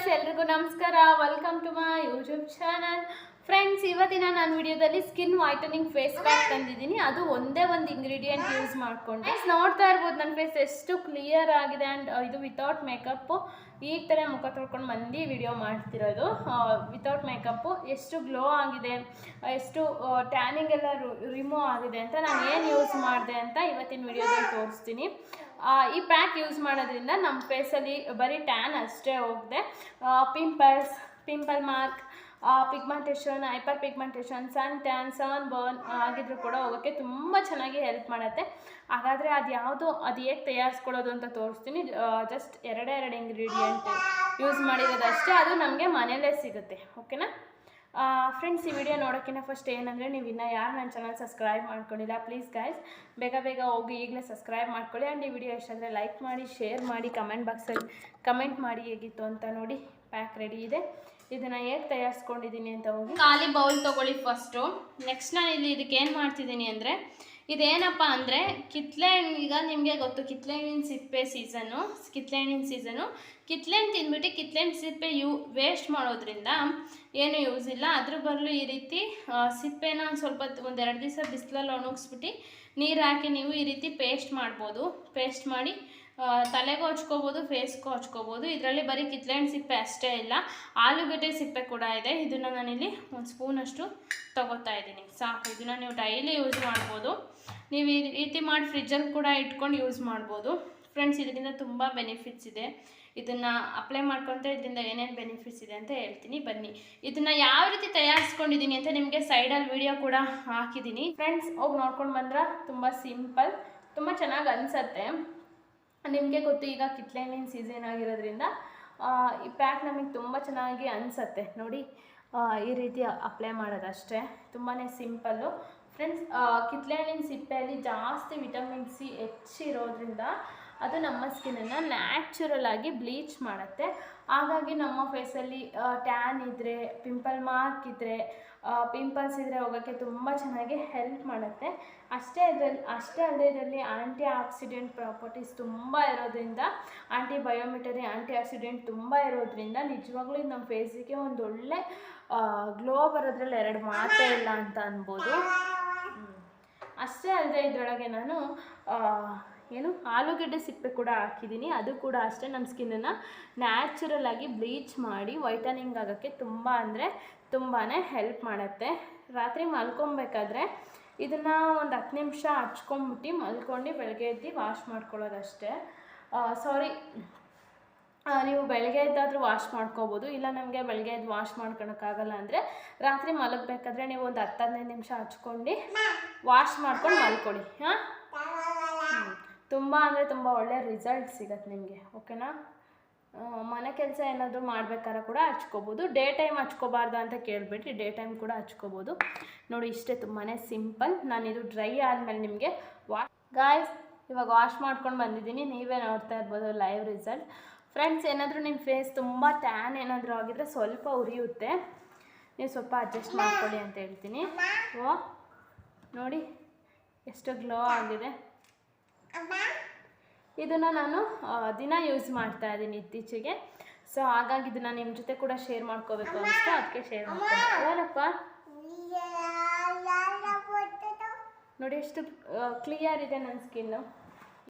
Guys ಎಲ್ರಿಗೂ ನಮಸ್ಕಾರ welcome to my YouTube channel friends ಇವತ್ತಿನ ನಾನು ವಿಡಿಯೋದಲ್ಲಿ ಸ್ಕಿನ್ ವೈಟನಿಂಗ್ ಫೇಸ್ ಪ್ಯಾಕ್ ತಂದಿದ್ದೀನಿ. ಅದು ಒಂದೇ ಒಂದು ಇಂಗ್ರೀಡಿಯೆಂಟ್ ಯೂಸ್ ಮಾಡಿಕೊಂಡೆ. ನೋಡ್ತಾ ಇರ್ಬೋದು ನನ್ನ ಫೇಸ್ ಎಷ್ಟು ಕ್ಲಿಯರ್ ಆಗಿದೆ ಆ್ಯಂಡ್ ಇದು ವಿತೌಟ್ ಮೇಕಪ್ಪು ಈ ಥರ ಮುಖ ತೊಳ್ಕೊಂಡು ಮಂದಿ ವಿಡಿಯೋ ಮಾಡ್ತಿರೋದು. ವಿತೌಟ್ ಮೇಕಪ್ಪು ಎಷ್ಟು ಗ್ಲೋ ಆಗಿದೆ, ಎಷ್ಟು ಟ್ಯಾನಿಂಗ್ ಎಲ್ಲ ರಿಮೂವ್ ಆಗಿದೆ ಅಂತ ನಾನು ಏನು ಯೂಸ್ ಮಾಡಿದೆ ಅಂತ ಇವತ್ತಿನ ವಿಡಿಯೋದಲ್ಲಿ ತೋರಿಸ್ತೀನಿ. ಈ ಪ್ಯಾಕ್ ಯೂಸ್ ಮಾಡೋದ್ರಿಂದ ನಮ್ಮ ಫೇಸಲ್ಲಿ ಬರೀ ಟ್ಯಾನ್ ಅಷ್ಟೇ ಹೋಗಿದೆ. Pimples pimple mark pigmentation hyperpigmentation sun tan sunburn ಆಗಿದ್ರು ಕೂಡ ಹೋಗೋಕ್ಕೆ ತುಂಬ ಚೆನ್ನಾಗಿ ಹೆಲ್ಪ್ ಮಾಡುತ್ತೆ. ಹಾಗಾದರೆ ಅದು ಯಾವುದು, ಅದು ಹೇಗೆ ತಯಾರಿಸ್ಕೊಳ್ಳೋದು ಅಂತ ತೋರಿಸ್ತೀನಿ. ಜಸ್ಟ್ ಎರಡೇ ಎರಡು ಇಂಗ್ರೀಡಿಯೆಂಟ್ ಯೂಸ್ ಮಾಡಿರೋದಷ್ಟೇ ಅದು ನಮಗೆ ಮನೆಯಲ್ಲೇ ಸಿಗುತ್ತೆ. ಓಕೆನಾ ಫ್ರೆಂಡ್ಸ್ ಈ ವಿಡಿಯೋ ನೋಡೋಕ್ಕಿಂತ ಫಸ್ಟ್ ಏನಂದರೆ ನೀವು ಇನ್ನೂ ಯಾರು ನನ್ನ ಚಾನಲ್ ಸಬ್ಸ್ಕ್ರೈಬ್ ಮಾಡ್ಕೊಂಡಿಲ್ಲ ಪ್ಲೀಸ್ ಗೈಸ್ ಬೇಗ ಬೇಗ ಹೋಗಿ ಈಗಲೇ ಸಬ್ಸ್ಕ್ರೈಬ್ ಮಾಡ್ಕೊಳ್ಳಿ. ಆ್ಯಂಡ್ ಈ ವಿಡಿಯೋ ಇಷ್ಟ ಅಂದರೆ ಲೈಕ್ ಮಾಡಿ ಶೇರ್ ಮಾಡಿ ಕಮೆಂಟ್ ಬಾಕ್ಸಲ್ಲಿ ಕಮೆಂಟ್ ಮಾಡಿ ಹೇಗಿತ್ತು ಅಂತ ನೋಡಿ ಪ್ಯಾಕ್ ರೆಡಿ ಇದೆ. ಇದನ್ನು ಹೇಗೆ ತಯಾರಿಸ್ಕೊಂಡಿದ್ದೀನಿ ಅಂತ ಹೋಗಿ. ಖಾಲಿ ಬೌಲ್ ತೊಗೊಳ್ಳಿ ಫಸ್ಟು ನೆಕ್ಸ್ಟ್ ನಾನು ಇಲ್ಲಿ ಇದಕ್ಕೆ ಮಾಡ್ತಿದ್ದೀನಿ ಅಂದರೆ, ಇದೇನಪ್ಪ ಅಂದರೆ ಕಿತ್ಲೆ ಹಣ್ಣು ಈಗ ನಿಮಗೆ ಗೊತ್ತು ಕಿತ್ಲೆ ಹಣ್ಣಿನ ಸಿಪ್ಪೆ ಸೀಸನು ಕಿತ್ಲೆ ಹಣ್ಣಿನ ಸೀಸನು ಕಿತ್ಲೆ ಹಣ್ಣು ತಿಂದ್ಬಿಟ್ಟು ಕಿತ್ಲೆ ಹಣ್ಣು ಸಿಪ್ಪೆ ಯೂ ವೇಸ್ಟ್ ಮಾಡೋದ್ರಿಂದ ಏನು ಯೂಸ್ ಇಲ್ಲ. ಅದ್ರ ಬದಲು ಈ ರೀತಿ ಸಿಪ್ಪೆನ ಒಂದು ಸ್ವಲ್ಪ ಒಂದೆರಡು ದಿವಸ ಬಿಸಿಲಲ್ಲಿ ಒಣಗಿಸ್ಬಿಟ್ಟು ನೀರು ಹಾಕಿ ನೀವು ಈ ರೀತಿ ಪೇಸ್ಟ್ ಮಾಡ್ಬೋದು. ಪೇಸ್ಟ್ ಮಾಡಿ ತಲೆಗೂ ಹಚ್ಕೋಬೋದು ಫೇಸ್ಗೂ ಹಚ್ಕೋಬೋದು. ಇದರಲ್ಲಿ ಬರೀ ಕಿತ್ಲೆಹಣ್ಣು ಸಿಪ್ಪೆ ಅಷ್ಟೇ ಇಲ್ಲ, ಆಲೂಗಡ್ಡೆ ಸಿಪ್ಪೆ ಕೂಡ ಇದೆ. ಇದನ್ನು ನಾನಿಲ್ಲಿ ಒಂದು ಸ್ಪೂನಷ್ಟು ತಗೋತಾ ಇದ್ದೀನಿ. ಸಾಕು, ಇದನ್ನು ನೀವು ಡೈಲಿ ಯೂಸ್ ಮಾಡ್ಬೋದು. ನೀವು ಈ ರೀತಿ ಮಾಡಿ ಫ್ರಿಜ್ಜಲ್ಲಿ ಕೂಡ ಇಟ್ಕೊಂಡು ಯೂಸ್ ಮಾಡ್ಬೋದು. ಫ್ರೆಂಡ್ಸ್ ಇದರಿಂದ ತುಂಬ ಬೆನಿಫಿಟ್ಸ್ ಇದೆ. ಇದನ್ನು ಅಪ್ಲೈ ಮಾಡ್ಕೊಂತ ಇದರಿಂದ ಏನೇನು ಬೆನಿಫಿಟ್ಸ್ ಇದೆ ಅಂತ ಹೇಳ್ತೀನಿ. ಬನ್ನಿ. ಇದನ್ನು ಯಾವ ರೀತಿ ತಯಾರಿಸ್ಕೊಂಡಿದ್ದೀನಿ ಅಂತ ನಿಮಗೆ ಸೈಡಲ್ಲಿ ವಿಡಿಯೋ ಕೂಡ ಹಾಕಿದ್ದೀನಿ. ಫ್ರೆಂಡ್ಸ್ ಹೋಗಿ ನೋಡ್ಕೊಂಡು ಬಂದ್ರೆ ತುಂಬ ಸಿಂಪಲ್ ತುಂಬ ಚೆನ್ನಾಗಿ ಅನಿಸತ್ತೆ. ನಿಮಗೆ ಗೊತ್ತು, ಈಗ ಕಿತ್ಲೆ ಹಣ್ಣಿನ ಸೀಸನ್ ಆಗಿರೋದ್ರಿಂದ ಈ ಪ್ಯಾಕ್ ನಮಗೆ ತುಂಬ ಚೆನ್ನಾಗಿ ಅನಿಸತ್ತೆ. ನೋಡಿ ಈ ರೀತಿ ಅಪ್ಲೈ ಮಾಡೋದಷ್ಟೇ. ತುಂಬಾ ಸಿಂಪಲ್ಲು ಫ್ರೆಂಡ್ಸ್ ಕಿತ್ಲೆ ಹಣ್ಣಿನ ಸಿಪ್ಪೆಯಲ್ಲಿ ಜಾಸ್ತಿ ವಿಟಮಿನ್ ಸಿ ಹೆಚ್ಚಿರೋದ್ರಿಂದ ಅದು ನಮ್ಮ ಸ್ಕಿನ್ನನ್ನು ನ್ಯಾಚುರಲ್ ಆಗಿ ಬ್ಲೀಚ್ ಮಾಡುತ್ತೆ. ಹಾಗಾಗಿ ನಮ್ಮ ಫೇಸಲ್ಲಿ ಟ್ಯಾನ್ ಇದ್ದರೆ ಪಿಂಪಲ್ ಮಾರ್ಕ್ ಇದ್ದರೆ ಪಿಂಪಲ್ಸ್ ಇದ್ದರೆ ಹೋಗೋಕ್ಕೆ ತುಂಬ ಚೆನ್ನಾಗಿ ಹೆಲ್ಪ್ ಮಾಡುತ್ತೆ. ಅಷ್ಟೇ ಅದರಲ್ಲಿ ಅಷ್ಟೇ ಅಲ್ಲದೆ ಇದರಲ್ಲಿ ಆ್ಯಂಟಿ ಆಕ್ಸಿಡೆಂಟ್ ಪ್ರಾಪರ್ಟೀಸ್ ತುಂಬ ಇರೋದ್ರಿಂದ ಆ್ಯಂಟಿ ಬಯೋಮಿಟರಿ ಆ್ಯಂಟಿ ಆಕ್ಸಿಡೆಂಟ್ ತುಂಬ ಇರೋದ್ರಿಂದ ನಿಜವಾಗ್ಲೂ ನಮ್ಮ ಫೇಸಿಗೆ ಒಂದು ಒಳ್ಳೆ ಗ್ಲೋ ಬರೋದ್ರಲ್ಲಿ ಎರಡು ಮಾತೇ ಇಲ್ಲ ಅಂತ ಅನ್ಬೋದು. ಅಷ್ಟೇ ಅಲ್ಲದೆ ಇದರೊಳಗೆ ನಾನು ಏನು? ಆಲೂಗಡ್ಡೆ ಸಿಪ್ಪೆ ಕೂಡ ಹಾಕಿದ್ದೀನಿ. ಅದು ಕೂಡ ಅಷ್ಟೇ. ನಮ್ಮ ಸ್ಕಿನ್ನನ್ನು ನ್ಯಾಚುರಲ್ ಆಗಿ ಬ್ಲೀಚ್ ಮಾಡಿ ವೈಟನಿಂಗ್ ಆಗೋಕ್ಕೆ ತುಂಬ ಅಂದರೆ ತುಂಬಾ ಹೆಲ್ಪ್ ಮಾಡುತ್ತೆ. ರಾತ್ರಿ ಮಲ್ಕೊಬೇಕಾದ್ರೆ ಇದನ್ನು ಒಂದು ಹತ್ತು ನಿಮಿಷ ಹಚ್ಕೊಂಬಿಟ್ಟು ಮಲ್ಕೊಂಡು ಬೆಳಗ್ಗೆ ಎದ್ದು ವಾಶ್ ಮಾಡ್ಕೊಳ್ಳೋದಷ್ಟೇ. ಸಾರಿ ನೀವು ಬೆಳಗ್ಗೆ ಎದ್ದಾದರೂ ವಾಶ್ ಮಾಡ್ಕೋಬೋದು. ಇಲ್ಲ ನಮಗೆ ಬೆಳಗ್ಗೆ ಎದ್ದು ವಾಶ್ ಮಾಡ್ಕೊಳಕ್ಕಾಗಲ್ಲ ಅಂದರೆ ರಾತ್ರಿ ಮಲಗಬೇಕಾದ್ರೆ ನೀವು ಒಂದು ಹತ್ತು ಹದಿನೈದು ನಿಮಿಷ ಹಚ್ಕೊಂಡು ವಾಶ್ ಮಾಡ್ಕೊಂಡು ಮಲ್ಕೊಳ್ಳಿ. ಹಾಂ? ತುಂಬ ಅಂದರೆ ತುಂಬ ಒಳ್ಳೆ ರಿಸಲ್ಟ್ ಸಿಗತ್ತೆ ನಿಮಗೆ ಓಕೆನಾ ಮನೆ ಕೆಲಸ ಏನಾದರೂ ಮಾಡ್ಬೇಕಾದ್ರೆ ಕೂಡ ಹಚ್ಕೋಬೋದು. ಡೇ ಟೈಮ್ ಹಚ್ಕೋಬಾರ್ದು ಅಂತ ಕೇಳಿಬಿಟ್ರಿ ಡೇ ಟೈಮ್ ಕೂಡ ಹಚ್ಕೋಬೋದು. ನೋಡಿ, ಇಷ್ಟೇ ತುಂಬಾ ಸಿಂಪಲ್ ನಾನಿದು ಡ್ರೈ ಆದಮೇಲೆ ನಿಮಗೆ ವಾ ಗಾಯ್ಸ್ ಇವಾಗ ವಾಶ್ ಮಾಡ್ಕೊಂಡು ಬಂದಿದ್ದೀನಿ. ನೀವೇ ನೋಡ್ತಾ ಇರ್ಬೋದು ಲೈವ್ ರಿಸಲ್ಟ್ ಫ್ರೆಂಡ್ಸ್ ಏನಾದರೂ ನಿಮ್ಮ ಫೇಸ್ ತುಂಬ ಟ್ಯಾನ್ ಏನಾದರೂ ಆಗಿದ್ರೆ ಸ್ವಲ್ಪ ಉರಿಯುತ್ತೆ. ನೀವು ಸ್ವಲ್ಪ ಅಡ್ಜಸ್ಟ್ ಮಾಡ್ಕೊಳ್ಳಿ ಅಂತ ಹೇಳ್ತೀನಿ. ಓ, ನೋಡಿ, ಎಷ್ಟು ಗ್ಲೋ ಆಗಿದೆ. ಇದನ್ನು ನಾನು ದಿನ ಯೂಸ್ ಮಾಡ್ತಾ ಇದ್ದೀನಿ ಇತ್ತೀಚೆಗೆ. ಸೊ ಹಾಗಾಗಿ ಇದನ್ನು ನಿಮ್ಮ ಜೊತೆ ಕೂಡ ಶೇರ್ ಮಾಡ್ಕೋಬೇಕು ಅಂತ ಅದಕ್ಕೆ ಶೇರ್ ಮಾಡ್ತೀನಿ ಏನಪ್ಪ? ನೋಡಿ ಎಷ್ಟು ಕ್ಲಿಯರ್ ಇದೆ ನನ್ನ ಸ್ಕಿನ್ನು